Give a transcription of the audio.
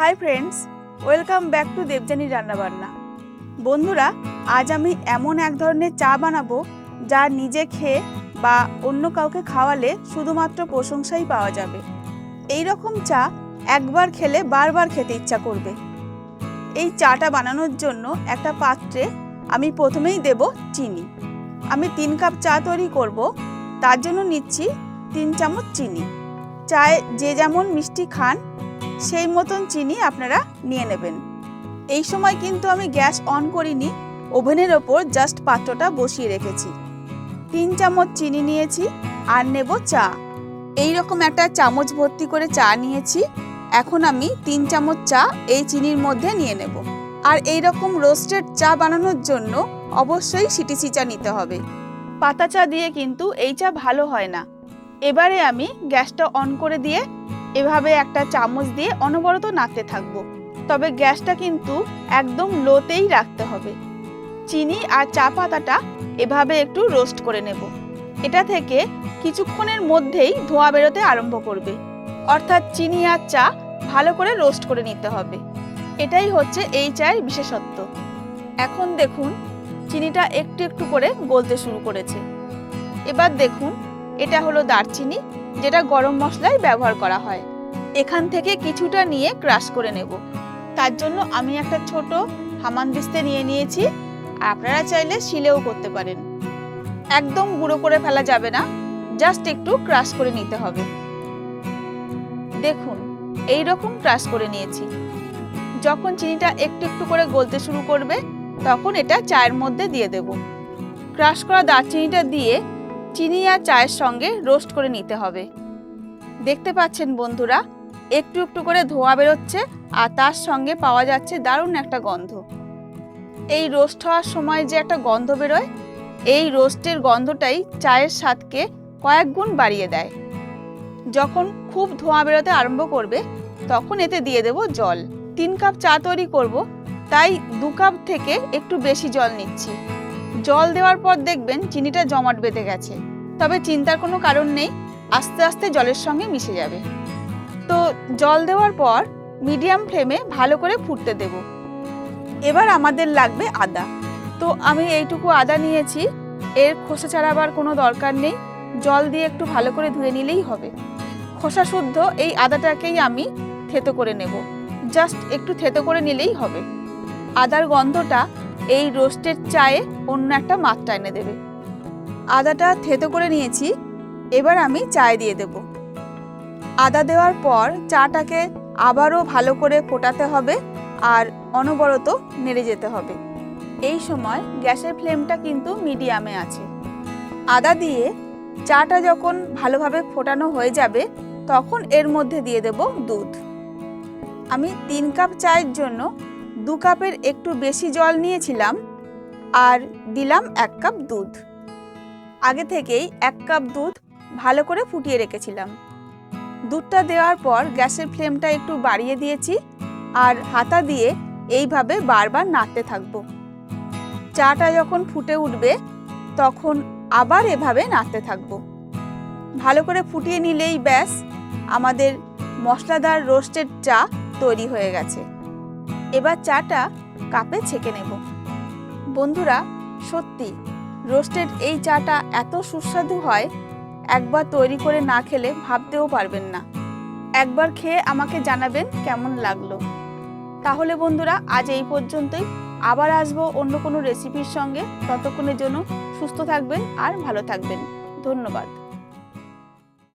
Hi friends, welcome back to Debjani রান্নাবান্না। বন্ধুরা, আজ আমি এমন এক ধরনের চা বানাবো যা নিজে খেয়ে বা অন্য কাউকে খাওয়ালে শুধুমাত্র প্রশংসাই পাওয়া যাবে। এই রকম চা একবার খেলে বারবার খেতে ইচ্ছা করবে। এই চাটা বানানোর জন্য একটা পাত্রে আমি প্রথমেই দেব চিনি। আমি তিন কাপ চা তৈরি করব, তার জন্য নিচ্ছি তিন চামচ চিনি। চায়ে যে যেমন মিষ্টি খান সেই মতন চিনি আপনারা নিয়ে নেবেন। এই সময় কিন্তু আমি গ্যাস অন করিনি, ওভেনের ওপর জাস্ট পাত্রটা বসিয়ে রেখেছি। তিন চামচ চিনি নিয়েছি আর নেব চা। এই রকম একটা চামচ ভর্তি করে চা নিয়েছি, এখন আমি তিন চামচ চা এই চিনির মধ্যে নিয়ে নেব। আর এই রকম রোস্টেড চা বানানোর জন্য অবশ্যই সিটি চা নিতে হবে। পাতা চা দিয়ে কিন্তু এই চা ভালো হয় না। এবারে আমি গ্যাসটা অন করে দিয়ে এভাবে একটা চামচ দিয়ে অনবরত নাড়তে থাকব। তবে গ্যাসটা কিন্তু একদম লোতেই রাখতে হবে। চিনি আর চা পাতাটা এভাবে একটু রোস্ট করে নেব। এটা থেকে কিছুক্ষণের মধ্যেই ধোঁয়া বেরোতে আরম্ভ করবে। অর্থাৎ চিনি আর চা ভালো করে রোস্ট করে নিতে হবে। এটাই হচ্ছে এই চায়ের বিশেষত্ব। এখন দেখুন, চিনিটা একটু একটু করে গলতে শুরু করেছে। এবার দেখুন, এটা হলো দারচিনি, যেটা গরম মশলায় ব্যবহার করা হয়। এখান থেকে কিছুটা নিয়ে ক্রাশ করে নেব। তার জন্য আমি একটা ছোট হামানদিস্তে নিয়ে নিয়েছি। আপনারা চাইলে শিলেও করতে পারেন। একদম গুঁড়ো করে ফেলা যাবে না, জাস্ট একটু ক্রাশ করে নিতে হবে। দেখুন এই রকম ক্রাশ করে নিয়েছি। যখন চিনিটা একটু একটু করে গলতে শুরু করবে, তখন এটা চায়ের মধ্যে দিয়ে দেব। ক্রাশ করা দারচিনিটা দিয়ে চিনি আর চায়ের সঙ্গে রোস্ট করে নিতে হবে। দেখতে পাচ্ছেন বন্ধুরা একটু একটু করে ধোঁয়া বেরোচ্ছে আর তার সঙ্গে পাওয়া যাচ্ছে দারুণ একটা গন্ধ। এই রোস্ট হওয়ার সময় যে একটা গন্ধ বেরোয়, এই রোস্টের গন্ধটাই চায়ের স্বাদকে কয়েক গুণ বাড়িয়ে দেয়। যখন খুব ধোঁয়া বেরোতে আরম্ভ করবে, তখন এতে দিয়ে দেব জল। তিন কাপ চা তৈরি করব, তাই দু কাপ থেকে একটু বেশি জল নিচ্ছি। জল দেওয়ার পর দেখবেন চিনিটা জমাট বেঁধে গেছে। তবে চিন্তার কোনো কারণ নেই, আস্তে আস্তে জলের সঙ্গে মিশে যাবে। তো জল দেওয়ার পর মিডিয়াম ফ্লেমে ভালো করে ফুটতে দেব। এবার আমাদের লাগবে আদা। তো আমি এইটুকু আদা নিয়েছি। এর খোসা ছাড়াবার কোনো দরকার নেই। জল দিয়ে একটু ভালো করে ধুয়ে নিলেই হবে। খোসা শুদ্ধ এই আদাটাকেই আমি থেতো করে নেব। জাস্ট একটু থেতো করে নিলেই হবে। আদার গন্ধটা এই রোস্টেড চায়ে অন্য একটা মাত্রা এনে দেবে। আদাটা থেতো করে নিয়েছি। এবার আমি চায় দিয়ে দেব। আদা দেওয়ার পর চাটাকে আবারও ভালো করে ফোটাতে হবে আর অনবরত নেড়ে যেতে হবে। এই সময় গ্যাসের ফ্লেমটা কিন্তু মিডিয়ামে আছে। আদা দিয়ে চাটা যখন ভালোভাবে ফোটানো হয়ে যাবে, তখন এর মধ্যে দিয়ে দেব দুধ। আমি তিন কাপ চায়ের জন্য দু কাপের একটু বেশি জল নিয়েছিলাম আর দিলাম এক কাপ দুধ। আগে থেকেই এক কাপ দুধ ভালো করে ফুটিয়ে রেখেছিলাম। দুধটা দেওয়ার পর গ্যাসের ফ্লেমটা একটু বাড়িয়ে দিয়েছি আর হাতা দিয়ে এইভাবে বারবার নাড়তে থাকব। চাটা যখন ফুটে উঠবে, তখন আবার এভাবে নাড়তে থাকব। ভালো করে ফুটিয়ে নিলেই ব্যাস, আমাদের মশলাদার রোস্টেড চা তৈরি হয়ে গেছে। এবার চাটা কাপে ছেঁকে নেব। বন্ধুরা, সত্যি, রোস্টেড এই চাটা এত সুস্বাদু হয় একবার তৈরি করে না খেলে ভাবতেও পারবেন না। একবার খেয়ে আমাকে জানাবেন কেমন লাগল। তাহলে বন্ধুরা, আজ এই পর্যন্তই। আবার আসব অন্য কোনো রেসিপির সঙ্গে। ততক্ষণের জন্য সুস্থ থাকবেন আর ভালো থাকবেন। ধন্যবাদ।